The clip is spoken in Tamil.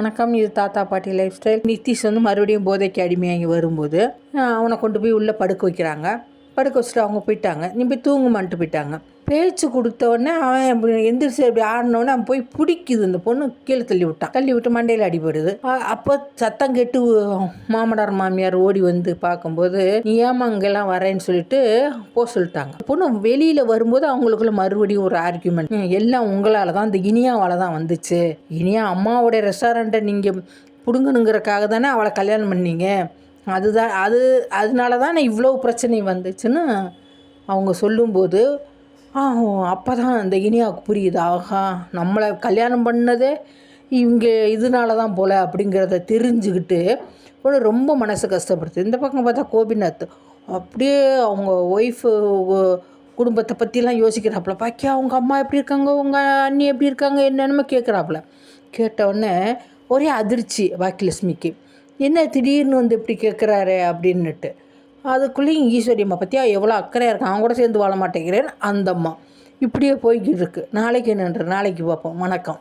வணக்கம் இது தாத்தா பாட்டி லைஃப் ஸ்டைல் நிதிஷ் வந்து மறுபடியும் போதைக்கு அடிமையாகி வரும்போது அவனை கொண்டு போய் உள்ளே படுக்க வைக்கிறாங்க. படுக்க வச்சுட்டு அவங்க போயிட்டாங்க. நீ போய் தூங்குமான்ட்டு போயிட்டாங்க. பேச்சு கொடுத்த உடனே அவன் எந்திரிச்சு அப்படி ஆடினோடனே அவன் போய் பிடிக்குது. இந்த பொண்ணு கீழே தள்ளி விட்டான் தள்ளி விட்டு மண்டையில் அடிபடுது அப்போ சத்தம் கேட்டு மாமனார் மாமியார் ஓடி வந்து பார்க்கும்போது நீ ஏமா இங்கெல்லாம் வரேன்னு சொல்லிட்டு போக சொல்லிட்டாங்க. பொண்ணு வெளியில் வரும்போது அவங்களுக்குள்ள மறுபடியும் ஒரு ஆர்கியூமெண்ட் எல்லாம் உங்களால் தான். இந்த இனியாவால் தான் வந்துச்சு. இனியா அம்மாவுடைய ரெஸ்டாரண்ட்டை நீங்கள் பிடுங்கணுங்கிறக்காக தானே அவளை கல்யாணம் பண்ணீங்க. அதுதான் அது அதனால தான் நான் இவ்வளோ பிரச்சனை வந்துச்சுன்னு அவங்க சொல்லும்போது அப்போ தான் அந்த இனியாவுக்கு புரியுது? ஆஹா நம்மளை கல்யாணம் பண்ணதே இவங்க இதனால தான் போல அப்படிங்கிறத தெரிஞ்சுக்கிட்டு ஒரு ரொம்ப மனசு கஷ்டப்படுது இந்த பக்கம் பார்த்தா கோபிநாத் அப்படியே அவங்க ஒய்ஃபு குடும்பத்தை பற்றிலாம் யோசிக்கிறாப்புல. பாக்கியா அவங்க அம்மா எப்படி இருக்காங்க? உங்கள் அண்ணி எப்படி இருக்காங்க? என்னென்னமோ கேட்குறாப்புல கேட்டவுடனே ஒரே அதிர்ச்சி பாக்கியலட்சுமிக்கு. என்ன திடீர்னு வந்து இப்படி கேட்குறாரு அப்படின்னுட்டு. அதுக்குள்ளேயும் ஈஸ்வரி அம்மா பற்றியா எவ்வளோ அக்கறையாக இருக்கான்? அவன் கூட சேர்ந்து வாழ மாட்டேங்கிறேன் அந்த அம்மா இப்படியே போய்கிட்டு இருக்கு. நாளைக்கு என்னன்ற நாளைக்கு பார்ப்போம். வணக்கம்.